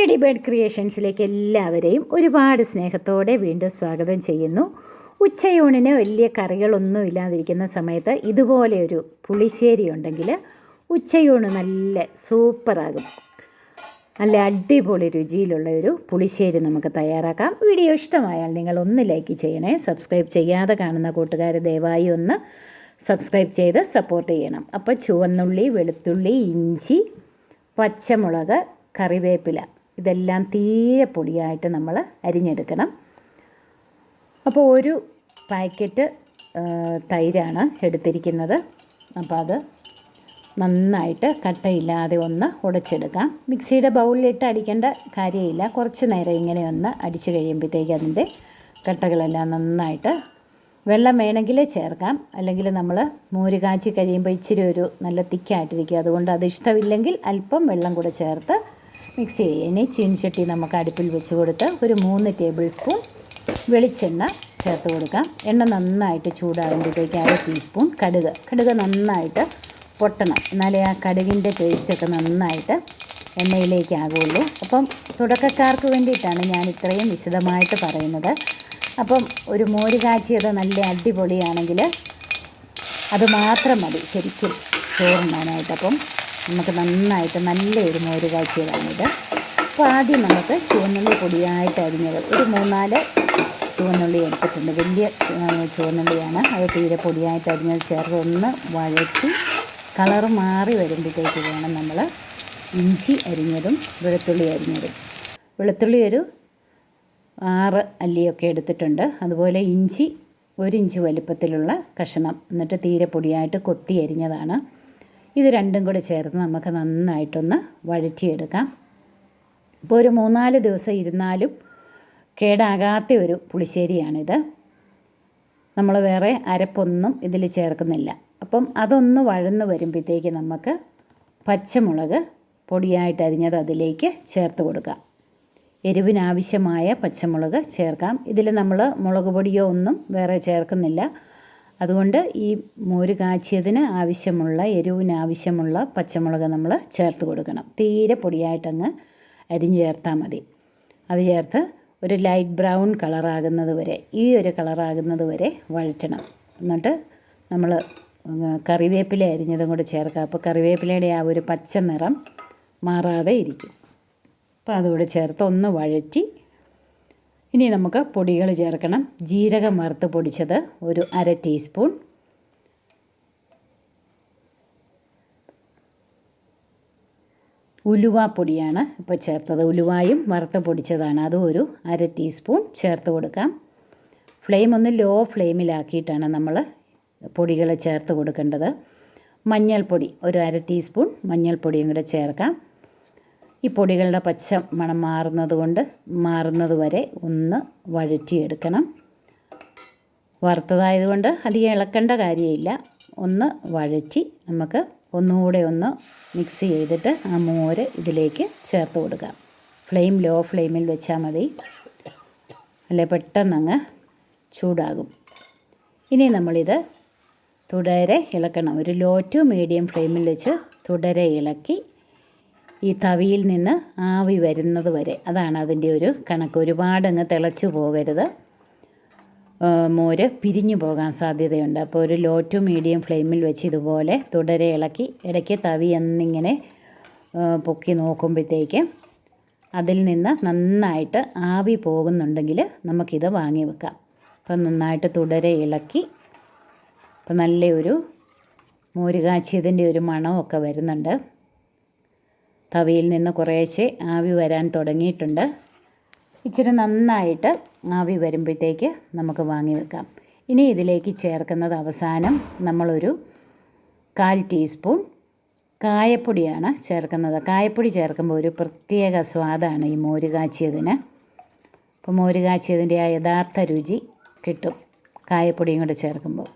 Lady bird ക്രിയേഷൻസിലേക്ക് എല്ലാവരെയും ഒരുപാട് സ്നേഹത്തോടെ വീണ്ടും സ്വാഗതം ചെയ്യുന്നു. ഉച്ചയൂണിന് വലിയ കറികളൊന്നും ഇല്ലാതിരിക്കുന്ന സമയത്ത് ഇതുപോലെ ഒരു പുളിശ്ശേരി ഉണ്ടെങ്കിൽ ഉച്ചയൂണ് നല്ല സൂപ്പറാകും. നല്ല അടിപൊളി രുചിയിലുള്ള ഒരു പുളിശ്ശേരി നമുക്ക് തയ്യാറാക്കാം. വീഡിയോ ഇഷ്ടമായാൽ നിങ്ങൾ ഒന്ന് ലൈക്ക് ചെയ്യണേ. സബ്സ്ക്രൈബ് ചെയ്യാതെ കാണുന്ന കൂട്ടുകാർ ദയവായി ഒന്ന് സബ്സ്ക്രൈബ് ചെയ്ത് സപ്പോർട്ട് ചെയ്യണം. അപ്പോൾ ചുവന്നുള്ളി വെളുത്തുള്ളി ഇഞ്ചി പച്ചമുളക് കറിവേപ്പില ഇതെല്ലാം തീരെ പൊടിയായിട്ട് നമ്മൾ അരിഞ്ഞെടുക്കണം. അപ്പോൾ ഒരു പാക്കറ്റ് തൈരാണ് എടുത്തിരിക്കുന്നത്. അപ്പോൾ അത് നന്നായിട്ട് കട്ടയില്ലാതെ ഒന്ന് ഉടച്ചെടുക്കാം. മിക്സിയുടെ ബൗളിലിട്ട് അടിക്കേണ്ട കാര്യമില്ല. കുറച്ച് നേരം ഇങ്ങനെ ഒന്ന് അടിച്ച് കഴിയുമ്പോഴത്തേക്ക് അതിന്റെ കട്ടകളെല്ലാം നന്നായിട്ട് വെള്ളം വേണമെങ്കിൽ ചേർക്കാം. അല്ലെങ്കിൽ നമ്മൾ മോര് കാച്ചി കഴിയുമ്പോൾ ഇച്ചിരി ഒരു നല്ല തിക്കായിട്ടിരിക്കും. അതുകൊണ്ട് അത് ഇഷ്ടമില്ലെങ്കിൽ അല്പം വെള്ളം കൂടെ ചേർത്ത് മിക്സ് ചെയ്യുക ഇനി ചീനിച്ചട്ടി നമുക്ക് അടുപ്പിൽ വെച്ച് കൊടുത്ത് ഒരു മൂന്ന് ടേബിൾ സ്പൂൺ വെളിച്ചെണ്ണ ചേർത്ത് കൊടുക്കാം. എണ്ണ നന്നായിട്ട് ചൂടാകുമ്പോഴത്തേക്ക് അര ടീസ്പൂൺ കടുക്. കടുക് നന്നായിട്ട് പൊട്ടണം. എന്നാലേ ആ കടുകിന്റെ ടേസ്റ്റൊക്കെ നന്നായിട്ട് എണ്ണയിലേക്ക് ആകുള്ളൂ അപ്പം തുടക്കക്കാർക്ക് വേണ്ടിയിട്ടാണ് ഞാൻ ഇത്രയും വിശദമായിട്ട് പറയുന്നത്. അപ്പം ഒരു മോര് കാച്ചിയത് നല്ല അടിപൊളിയാണെങ്കിൽ അത് മാത്രം മതി ശരിക്കും ചോറുണ്ണാനായിട്ട് അപ്പം നമുക്ക് നന്നായിട്ട് നല്ല ഒരു മോര് കാച്ചിയതാണിത് അപ്പോൾ ആദ്യം നമുക്ക് ചുവന്നുള്ളി പൊടിയായിട്ട് അരിഞ്ഞത് ഒരു മൂന്നാൽ ചുവന്നുള്ളി എടുത്തിട്ടുണ്ട്. വലിയ ചുവന്നുള്ളിയാണ്. അത് തീരെ പൊടിയായിട്ട് അരിഞ്ഞത് ചേർത്ത് വഴറ്റി കളർ മാറി വരുമ്പോഴത്തേക്ക് വേണം നമ്മൾ ഇഞ്ചി അരിഞ്ഞതും വെളുത്തുള്ളി അരിഞ്ഞതും. വെളുത്തുള്ളി ഒരു ആറ് അല്ലിയൊക്കെ എടുത്തിട്ടുണ്ട്. അതുപോലെ ഇഞ്ചി ഒരു ഇഞ്ച് വലിപ്പത്തിലുള്ള കഷണം. എന്നിട്ട് തീരെ പൊടിയായിട്ട് കൊത്തി അരിഞ്ഞതാണ്. ഇത് രണ്ടും കൂടി ചേർത്ത് നമുക്ക് നന്നായിട്ടൊന്ന് വഴറ്റിയെടുക്കാം. ഇപ്പോൾ ഒരു മൂന്നാൽ ദിവസം ഇരുന്നാലും കേടാകാത്ത ഒരു പുളിശ്ശേരിയാണിത്. നമ്മൾ വേറെ അരപ്പൊന്നും ഇതിൽ ചേർക്കുന്നില്ല. അപ്പം അതൊന്ന് വഴന്ന് വരുമ്പോഴത്തേക്ക് നമുക്ക് പച്ചമുളക് പൊടിയായിട്ട് അരിഞ്ഞത് അതിലേക്ക് ചേർത്ത് കൊടുക്കാം. എരിവിനാവശ്യമായ പച്ചമുളക് ചേർക്കാം. ഇതിൽ നമ്മൾ മുളക് പൊടിയോ ഒന്നും വേറെ ചേർക്കുന്നില്ല. അതുകൊണ്ട് ഈ മോര് കാച്ചിയതിന് ആവശ്യമുള്ള എരിവിനാവശ്യമുള്ള പച്ചമുളക് നമ്മൾ ചേർത്ത് കൊടുക്കണം. തീരെ പൊടിയായിട്ടങ്ങ് അരിഞ്ഞ് ചേർത്താൽ മതി. അത് ചേർത്ത് ഒരു ലൈറ്റ് ബ്രൗൺ കളറാകുന്നത് വരെ ഈ ഒരു കളറാകുന്നത് വരെ വഴറ്റണം. എന്നിട്ട് നമ്മൾ കറിവേപ്പില അരിഞ്ഞതും കൂടെ ചേർക്കുക അപ്പോൾ കറിവേപ്പിലയുടെ ആ ഒരു പച്ച നിറം മാറാതെ ഇരിക്കും. അപ്പോൾ അതുകൂടെ ചേർത്ത് ഒന്ന് വഴറ്റി ഇനി നമുക്ക് പൊടികൾ ചേർക്കണം. ജീരകം വറുത്ത് പൊടിച്ചത് ഒരു അര ടീസ്പൂൺ. ഉലുവ പൊടിയാണ് ഇപ്പോൾ ചേർത്തത്. ഉലുവായും വറുത്ത് പൊടിച്ചതാണ്. അതും ഒരു അര ടീസ്പൂൺ ചേർത്ത് കൊടുക്കാം. ഫ്ലെയിം ഒന്ന് ലോ ഫ്ലെയിമിലാക്കിയിട്ടാണ് നമ്മൾ പൊടികൾ ചേർത്ത് കൊടുക്കേണ്ടത്. മഞ്ഞൾപ്പൊടി ഒരു അര ടീസ്പൂൺ മഞ്ഞൾപ്പൊടിയും കൂടെ ചേർക്കാം. ഈ പൊടികളുടെ പച്ച മണം മാറുന്നത് കൊണ്ട് മാറുന്നത് വരെ ഒന്ന് വഴറ്റിയെടുക്കണം. വറുത്തതായതുകൊണ്ട് അധികം ഇളക്കേണ്ട കാര്യമില്ല. ഒന്ന് വഴറ്റി നമുക്ക് ഒന്നുകൂടെ ഒന്ന് മിക്സ് ചെയ്തിട്ട് ആ മോര് ഇതിലേക്ക് ചേർത്ത് കൊടുക്കാം ഫ്ലെയിം ലോ ഫ്ലെയിമിൽ വെച്ചാൽ മതി. അല്ലെ പെട്ടെന്നങ്ങ് ചൂടാകും. ഇനി നമ്മളിത് തുടരെ ഇളക്കണം. ഒരു ലോ ടു മീഡിയം ഫ്ലെയിമിൽ വെച്ച് തുടരെ ഇളക്കി ഈ തവിയിൽ നിന്ന് ആവി വരുന്നത് വരെ. അതാണ് അതിന്റെ ഒരു കണക്ക്. ഒരുപാടങ്ങ് തിളച്ചു പോകരുത്. മോര് പിരിഞ്ഞു പോകാൻ സാധ്യതയുണ്ട്. അപ്പോൾ ഒരു ലോ ടു മീഡിയം ഫ്ലെയിമിൽ വെച്ച് ഇതുപോലെ തുടരെ ഇളക്കി ഇടയ്ക്ക് തവി എന്നിങ്ങനെ പൊക്കി നോക്കുമ്പോഴത്തേക്ക് അതിൽ നിന്ന് നന്നായിട്ട് ആവി പോകുന്നുണ്ടെങ്കിൽ നമുക്കിത് വാങ്ങി വെക്കാം. അപ്പം നന്നായിട്ട് തുടരെ ഇളക്കി അപ്പം നല്ലൊരു മോര് കാച്ചിയതിന്റെ ഒരു മണമൊക്കെ വരുന്നുണ്ട്. തവിയിൽ നിന്ന് കുറേശ്ശെ ആവി വരാൻ തുടങ്ങിയിട്ടുണ്ട്. ഇച്ചിരി നന്നായിട്ട് ആവി വരുമ്പോഴത്തേക്ക് നമുക്ക് വാങ്ങി വെക്കാം. ഇനി ഇതിലേക്ക് ചേർക്കുന്നത് അവസാനം നമ്മളൊരു കാൽ ടീസ്പൂൺ കായപ്പൊടിയാണ് ചേർക്കുന്നത്. കായപ്പൊടി ചേർക്കുമ്പോൾ ഒരു പ്രത്യേക സ്വാദാണ് ഈ മോര് കാച്ചിയതിന് അപ്പോൾ മോര് കാച്ചിയതിന്റെ ആ യഥാർത്ഥ രുചി കിട്ടും കായപ്പൊടിയും കൂടെ ചേർക്കുമ്പോൾ.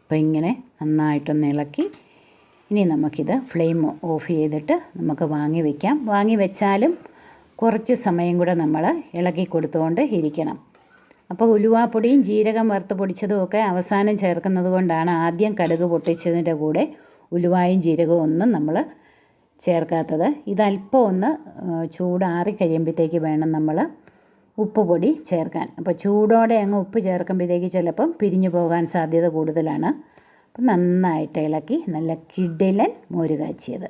അപ്പോൾ ഇങ്ങനെ നന്നായിട്ടൊന്ന് ഇളക്കി ഇനി നമുക്കിത് ഫ്ലെയിം ഓഫ് ചെയ്തിട്ട് നമുക്ക് വാങ്ങി വയ്ക്കാം വാങ്ങി വെച്ചാലും കുറച്ച് സമയം കൂടെ നമ്മൾ ഇളക്കി കൊടുത്തുകൊണ്ട് ഇരിക്കണം. അപ്പോൾ ഉലുവാപ്പൊടിയും ജീരകം വറുത്ത് പൊടിച്ചതും ഒക്കെ അവസാനം ചേർക്കുന്നത് കൊണ്ടാണ് ആദ്യം കടുക് പൊട്ടിച്ചതിന്റെ കൂടെ ഉലുവായും ജീരകവും ഒന്നും നമ്മൾ ചേർക്കാത്തത്. ഇതല്പം ഒന്ന് ചൂടാറി കഴിയുമ്പോഴത്തേക്ക് വേണം നമ്മൾ ഉപ്പ് പൊടി ചേർക്കാൻ. അപ്പോൾ ചൂടോടെ അങ്ങ് ഉപ്പ് ചേർക്കുമ്പോഴത്തേക്ക് ചിലപ്പം പിരിഞ്ഞു പോകാൻ സാധ്യത കൂടുതലാണ്. അപ്പം നന്നായിട്ട് ഇളക്കി നല്ല കിടിലൻ മോര് കാച്ചിയത്